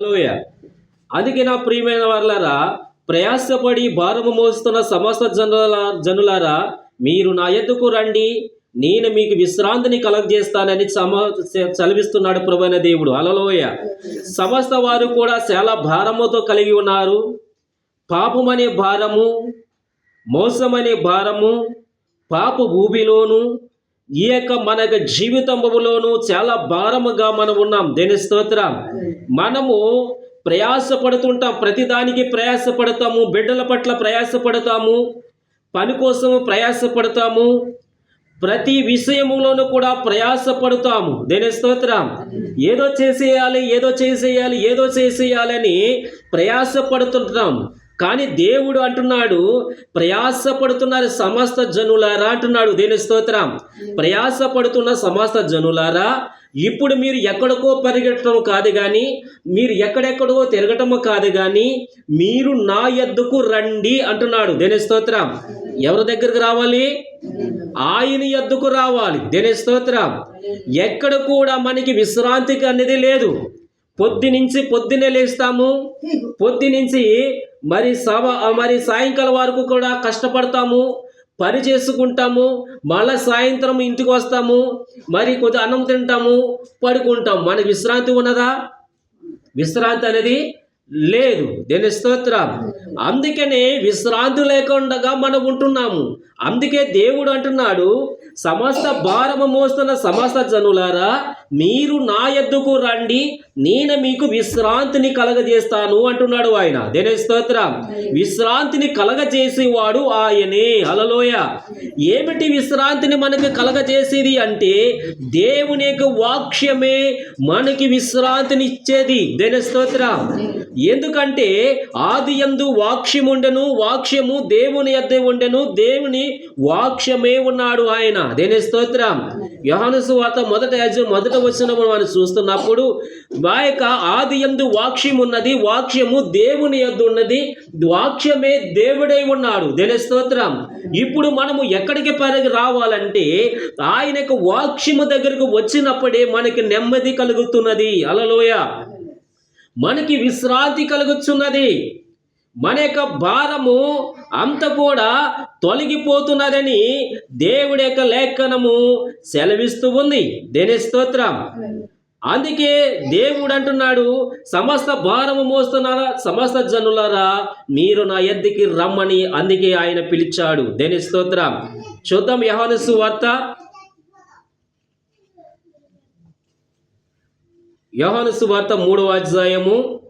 లోయ అందుకే నా ప్రియమైన వాళ్ళారా ప్రయాసపడి భారము మోస్తున్న సమస్త జనుల జనులారా మీరు నా ఎద్దుకు రండి. నేను మీకు విశ్రాంతిని కలగజేస్తానని సమ చలివిస్తున్నాడు ప్రభుణ దేవుడు. అలలోయ సమస్త వారు కూడా చాలా భారముతో కలిగి ఉన్నారు. పాపమనే భారము మోసమనే భారము పాప భూమిలోను ఈ యొక్క మన యొక్క జీవితంలోను చాలా భారముగా మనం ఉన్నాం. దేని స్తోత్రం? మనము ప్రయాసపడుతుంటాం ప్రతిదానికి ప్రయాసపడతాము బిడ్డల పట్ల ప్రయాసపడతాము పని కోసము ప్రయాసపడతాము ప్రతి విషయములోనూ కూడా ప్రయాసపడతాము. దేని స్తోత్రం? ఏదో చేసేయాలి ఏదో చేసేయాలి ఏదో చేసేయాలని ప్రయాసపడుతుంటాం. కానీ దేవుడు అంటున్నాడు ప్రయాసపడుతున్నారు సమస్త జనులారా అంటున్నాడు దేని స్తోత్రం. ప్రయాసపడుతున్న సమస్త జనులారా ఇప్పుడు మీరు ఎక్కడికో పరిగెట్టడం కాదు కానీ మీరు ఎక్కడెక్కడికో తిరగటము కాదు కానీ మీరు నా ఎద్దుకు రండి అంటున్నాడు దేని స్తోత్రం. ఎవరి దగ్గరకు రావాలి? ఆయన ఎద్దుకు రావాలి దేని స్తోత్రం. ఎక్కడ కూడా మనకి విశ్రాంతికి అనేది లేదు. పొద్దు నుంచి పొద్దున్నే లేస్తాము. పొద్దు నుంచి మరి సభ మరి సాయంకాలం వరకు కూడా కష్టపడతాము పని చేసుకుంటాము మళ్ళీ సాయంత్రం ఇంటికి వస్తాము మరి కొద్ది అన్నం తింటాము పడుకుంటాం. మనకి విశ్రాంతి ఉన్నదా? విశ్రాంతి అనేది లేదు. దేని స్తోత్రం. అందుకనే విశ్రాంతి లేకుండా మనం ఉంటున్నాము. అందుకే దేవుడు అంటున్నాడు సమస్త భారము మోస్తున్న సమస్త జనులారా మీరు నా ఎద్దుకు రండి నేను మీకు విశ్రాంతిని కలగజేస్తాను అంటున్నాడు ఆయన. దేని స్తోత్రం? విశ్రాంతిని కలగజేసేవాడు ఆయనే. అలలోయ ఏమిటి విశ్రాంతిని మనకి కలగజేసేది అంటే దేవుని యొక్క వాక్యమే మనకి విశ్రాంతిని ఇచ్చేది దేని స్తోత్రం? ఎందుకంటే ఆది ఎందు వాక్ష్యముండెను వాక్ష్యము దేవుని యొద్ద ఉండెను దేవుని వాక్ష్యమే ఉన్నాడు ఆయన. దేని స్తోత్రం. యోహాను వార్త మొదట మొదట వచ్చినప్పుడు మనం చూస్తున్నప్పుడు ఆ యొక్క ఆది ఎందు వాక్ష్యం ఉన్నది వాక్ష్యము దేవుని యొద్ద ఉన్నది వాక్ష్యమే దేవుడై ఉన్నాడు. దేని స్తోత్రం. ఇప్పుడు మనము ఎక్కడికి పరిగి రావాలంటే ఆయన యొక్క వాక్ష్యము దగ్గరకు వచ్చినప్పుడే మనకి నెమ్మది కలుగుతున్నది. అలలోయ మనకి విశ్రాంతి కలుగుతున్నది మన యొక్క భారము అంత కూడా తొలగిపోతున్నదని దేవుడి యొక్క లేఖనము సెలవిస్తూ ఉంది. దేని స్తోత్రం? అందుకే దేవుడు అంటున్నాడు సమస్త భారము మోస్తున్నారా సమస్త జనులారా మీరు నా ఎద్దుకి రమ్మని అందుకే ఆయన పిలిచాడు. దేని స్తోత్రం? చూద్దాం యహానసు వార్త యోహాను సువార్త మూడవ అధ్యాయము.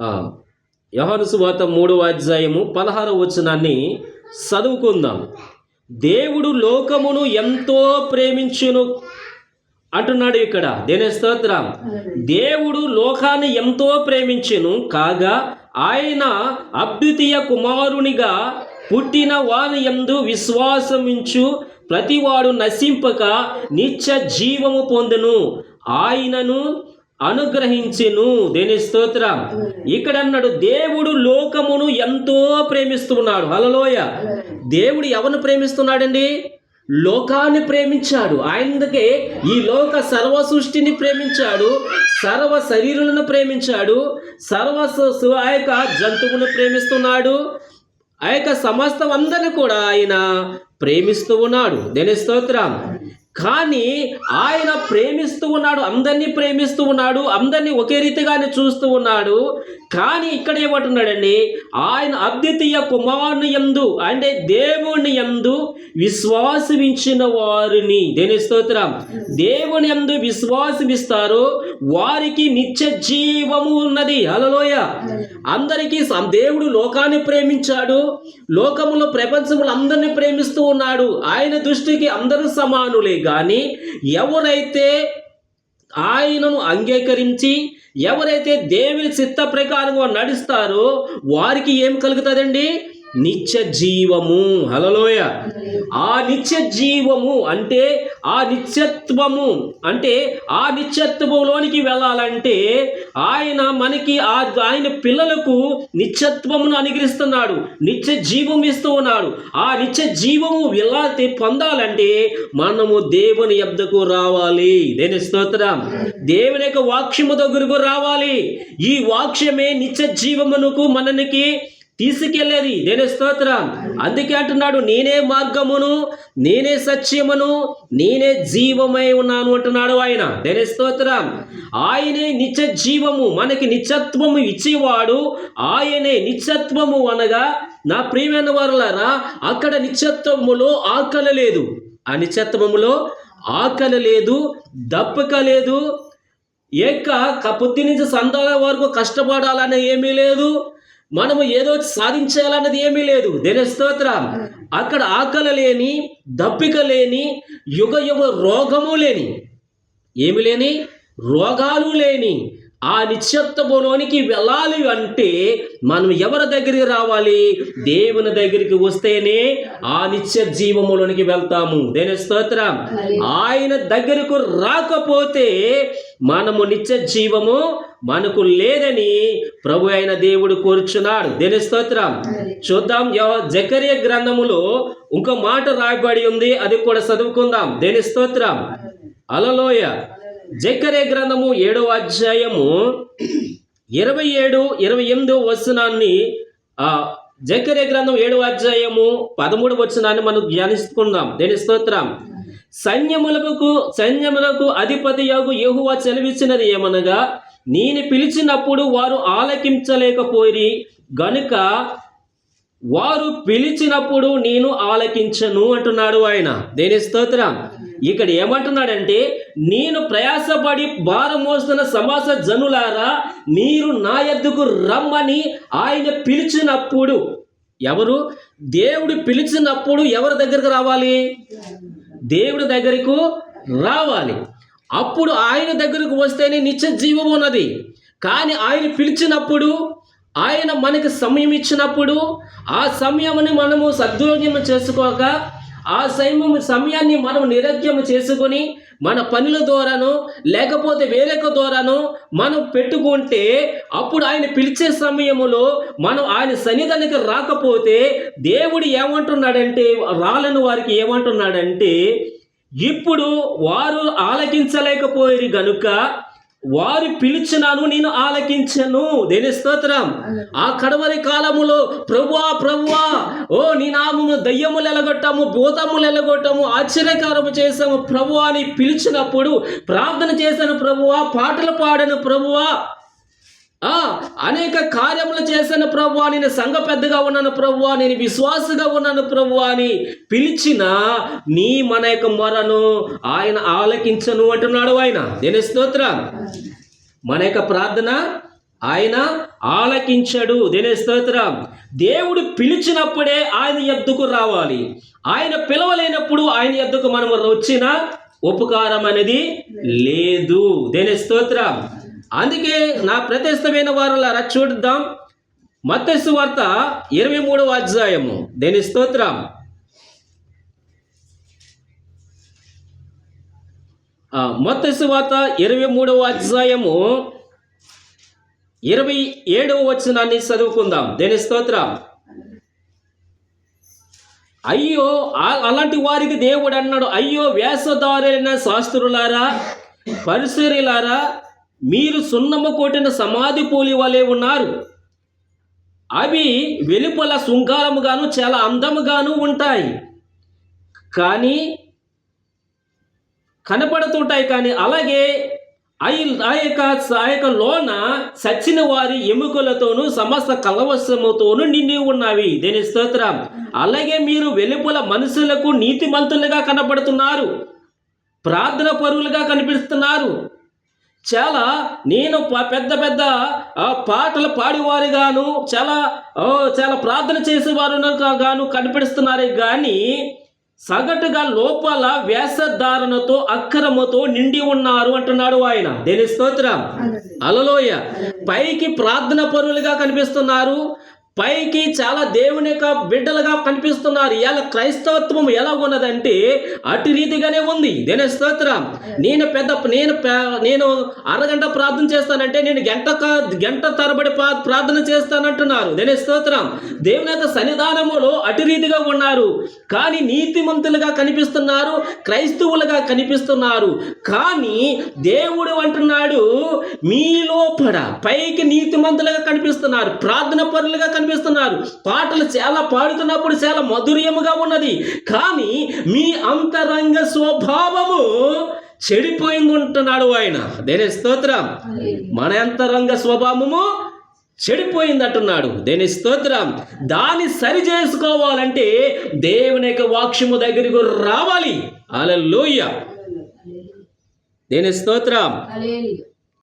ఆ, యోహాను సువార్త మూడవ అధ్యాయము పదహార వచనాన్ని చదువుకుందాం. దేవుడు లోకమును ఎంతో ప్రేమించును అంటున్నాడు ఇక్కడ. దేని స్తోత్రం? దేవుడు లోకాన్ని ఎంతో ప్రేమించును కాగా ఆయన అద్వితీయ కుమారునిగా పుట్టిన వాని యందు విశ్వాసమించు ప్రతివాడు నశింపక నిత్య జీవము పొందును. ఆయనను అనుగ్రహించెను. దేని స్తోత్రం? ఇక్కడ అన్నాడు దేవుడు లోకమును ఎంతో ప్రేమిస్తున్నాడు. హలలోయ దేవుడు ఎవరిని ప్రేమిస్తున్నాడండి? లోకాన్ని ప్రేమించాడు. అందుకే ఈ లోక సర్వ సృష్టిని ప్రేమించాడు సర్వ శరీరులను ప్రేమించాడు సర్వ ఆ యొక్క జంతువును ప్రేమిస్తున్నాడు ఆ యొక్క సమస్తం అందరిని కూడా ఆయన ప్రేమిస్తూ ఉన్నాడు. దేని స్తోత్రం. కానీ ఆయన ప్రేమిస్తూ ఉన్నాడు అందరినీ ప్రేమిస్తూ ఉన్నాడు అందరినీ ఒకే రీతిగానే చూస్తూ ఉన్నాడు. కానీ ఇక్కడ ఏమంటున్నాడండి? ఆయన అద్వితీయ కుమారుని ఎందు అంటే దేవుని ఎందు విశ్వాసమించిన వారిని. దేని స్తోత్రం. దేవుని యందు విశ్వాసమిస్తారు వారికి నిత్య జీవము ఉన్నది. హల్లెలూయ. అందరికీ దేవుడు లోకాన్ని ప్రేమించాడు. లోకములో ప్రపంచములు అందరినీ ప్రేమిస్తూ ఉన్నాడు. ఆయన దృష్టికి అందరూ సమానులే. కానీ ఎవరైతే ఆయనను అంగీకరించి ఎవరైతే దేవుని చిత్త ప్రకారంగా నడుస్తారో వారికి ఏం కలుగుతుందండి? నిత్య జీవము హలలోయ ఆ నిత్య జీవము అంటే ఆ నిత్యత్వము అంటే ఆ నిత్యత్వంలోనికి వెళ్ళాలంటే ఆయన మనకి ఆ ఆయన పిల్లలకు నిత్యత్వమును అనుగ్రహిస్తున్నాడు నిత్య జీవం ఇస్తూ ఉన్నాడు. ఆ నిత్య జీవము ఎలా పొందాలంటే మనము దేవుని ఎద్దకు రావాలి. దేని స్తోత్రం? దేవుని యొక్క వాక్యము దగ్గరకు రావాలి. ఈ వాక్యమే నిత్య జీవమునకు మననికి తీసుకెళ్ళేది దేని స్తోత్రం అందుకే అంటున్నాడు నేనే మార్గమును నేనే సత్యమును నేనే జీవమై ఉన్నాను అంటున్నాడు ఆయన. దేని స్తోత్రం ఆయనే నిత్య జీవము మనకి నిత్యత్వము ఇచ్చేవాడు. ఆయనే నిత్యత్వము అనగా నా ప్రియమైన వారులారా అక్కడ నిత్యత్వములో ఆకలి లేదు. ఆ నిత్యత్వములో ఆకలి లేదు దప్పక లేదు. ఏక క- పొద్దు నుంచి సందాల వరకు కష్టపడాలని ఏమీ లేదు. మనము ఏదో సాధించాలన్నది ఏమీ లేదు. దేని స్తోత్రం. అక్కడ ఆకలి లేని దప్పిక లేని యుగ యుగ రోగము లేని. ఏమి లేని? రోగాలు లేని. ఆ నిత్యత్వములోనికి వెళ్ళాలి అంటే మనం ఎవరి దగ్గరికి రావాలి? దేవుని దగ్గరికి వస్తేనే ఆ నిత్య జీవములోనికి వెళ్తాము. దేని స్తోత్రం? ఆయన దగ్గరకు రాకపోతే మనము నిత్య జీవము మనకు లేదని ప్రభు అయిన దేవుడు కోరుచున్నాడు. దేని స్తోత్రం? చూద్దాం. జకర్య గ్రంథములో ఇంకో మాట రాయబడి ఉంది. అది కూడా చదువుకుందాం. దేని స్తోత్రం? అలలోయ. జకరే గ్రంథము ఏడవ అధ్యాయము ఇరవై ఏడు ఇరవై ఎనిమిదో వచనాన్ని ఆ గ్రంథం ఏడవ అధ్యాయము పదమూడు వచనాన్ని మనం ధ్యానిస్తున్నాం దేని స్తోత్రం? సైన్యములకు సైన్యములకు అధిపతి యాగు యహువా చెలవిచ్చినది ఏమనగా నేను పిలిచినప్పుడు వారు ఆలకించలేకపోయి గనుక వారు పిలిచినప్పుడు నేను ఆలకించను అంటున్నాడు ఆయన. దేని స్తోత్రం? ఇక్కడ ఏమంటున్నాడంటే నేను ప్రయాసపడి భారం మోస్తున్న సమాస జనులారా మీరు నా ఎద్దుకు రమ్మని ఆయన పిలిచినప్పుడు. ఎవరు? దేవుడు పిలిచినప్పుడు ఎవరి దగ్గరకు రావాలి? దేవుడి దగ్గరకు రావాలి. అప్పుడు ఆయన దగ్గరకు వస్తేనే నిత్య జీవం ఉన్నది. కానీ ఆయన పిలిచినప్పుడు ఆయన మనకి సమయం ఇచ్చినప్పుడు ఆ సమయంని మనము సద్వినియోగం చేసుకోక ఆ సమయం సమయాన్ని మనం నిరజ్యం చేసుకొని మన పనుల ద్వారాను లేకపోతే వేరొక ద్వారాను మనం పెట్టుకుంటే అప్పుడు ఆయన పిలిచే సమయములో మనం ఆయన సన్నిధానికి రాకపోతే దేవుడు ఏమంటున్నాడంటే రాలని వారికి ఏమంటున్నాడంటే ఇప్పుడు వారు ఆలకించలేకపోయారు గనుక వారు పిలిచినాను నేను ఆలకించను. దేని స్తోత్రం. ఆ కడవరి కాలములో ప్రభువా ప్రభువా ఓ నీ నామము దయ్యములు ఎలగొట్టాము భూతములు ఎలగొట్టాము ఆశ్చర్యకారము చేసాము ప్రభువా అని పిలిచినప్పుడు ప్రార్థన చేశాను ప్రభువా పాటలు పాడాను ప్రభువా. అనేక కార్యములు చేశాను ప్రభువా. నేను సంఘ పెద్దగా ఉన్నాను ప్రభువా. నేను విశ్వాసగా ఉన్నాను ప్రభువా అని పిలిచిన నీ మన యొక్క మొరను ఆయన ఆలకించను అంటున్నాడు ఆయన. నేను స్తోత్ర మన యొక్క ప్రార్థన ఆయన ఆలకించడు. దేనే స్తోత్రం దేవుడు పిలిచినప్పుడే ఆయన ఎద్దుకు రావాలి. ఆయన పిలవలేనప్పుడు ఆయన ఎద్దుకు మనం వచ్చిన ఉపకారం అనేది లేదు. దేనే స్తోత్రం అందుకే నా ప్రతిష్టమైన వారులారా చూద్దాం. మత్స్సు వార్త ఇరవై మూడవ అధ్యాయము. దేని స్తోత్రం? మత్స్సు వార్త ఇరవై మూడవ అధ్యాయము ఇరవై ఏడవ వచనాన్ని చదువుకుందాం. దేని స్తోత్రం? అయ్యో అలాంటి వారికి దేవుడు అన్నాడు. అయ్యో వేషధారులైన శాస్త్రులారా పరిసరులారా మీరు సున్నము కొట్టిన సమాధి పోలి వలె ఉన్నారు. అవి వెలుపల శృంగారముగాను చాలా అందముగాను ఉంటాయి. కానీ కనపడుతుంటాయి కానీ అలాగే ఐ ఆ యొక్క ఆ యొక్క లోన సచ్చిన వారి ఎముకలతోనూ సమస్త కలవశముతోనూ నిండి ఉన్నవి. దేని స్తోత్రం. అలాగే మీరు వెలుపల మనుషులకు నీతిమంతులుగా కనపడుతున్నారు. ప్రార్థన పరువులుగా కనిపిస్తున్నారు. చాలా నేను పెద్ద పెద్ద పాటలు పాడేవారు గాను చాలా చాలా ప్రార్థన చేసేవారు గాను కనిపిస్తున్నారు. కానీ సగటుగా లోపల వేషధారణతో అక్కరముతో నిండి ఉన్నారు అంటున్నాడు ఆయన. దేని స్తోత్రం? అలలోయ పైకి ప్రార్థన పరులుగా కనిపిస్తున్నారు. పైకి చాలా దేవుని యొక్క బిడ్డలుగా కనిపిస్తున్నారు. ఇలా క్రైస్తవత్వం ఎలా ఉన్నదంటే అటు రీతిగానే ఉంది. దేని స్తోత్రం. నేను పెద్ద నేను నేను అరగంట ప్రార్థన చేస్తానంటే నేను గంట గంట తరబడి ప్రార్థన చేస్తానంటున్నారు. దేని స్తోత్రం. దేవుని యొక్క సన్నిధానములో అటు రీతిగా ఉన్నారు. కానీ నీతిమంతులుగా కనిపిస్తున్నారు క్రైస్తవులుగా కనిపిస్తున్నారు. కానీ దేవుడు అంటున్నాడు మీ లోపల పైకి నీతిమంతులుగా కనిపిస్తున్నారు ప్రార్థన పరులుగా కనిపిస్తున్నారు. పాటలు చాలా పాడుతున్నప్పుడు చాలా మధుర్యముగా ఉన్నది. కానీ మీ అంతరంగ స్వభావము చెడిపోయింది ఉంటున్నాడు ఆయన. దేని స్తోత్రం? మన అంతరంగ స్వభావము చెడిపోయింది అంటున్నాడు. దేని స్తోత్రం? దాన్ని సరి చేసుకోవాలంటే దేవుని యొక్క వాక్యము దగ్గరకు రావాలి. అలలోయ దేని స్తోత్రం?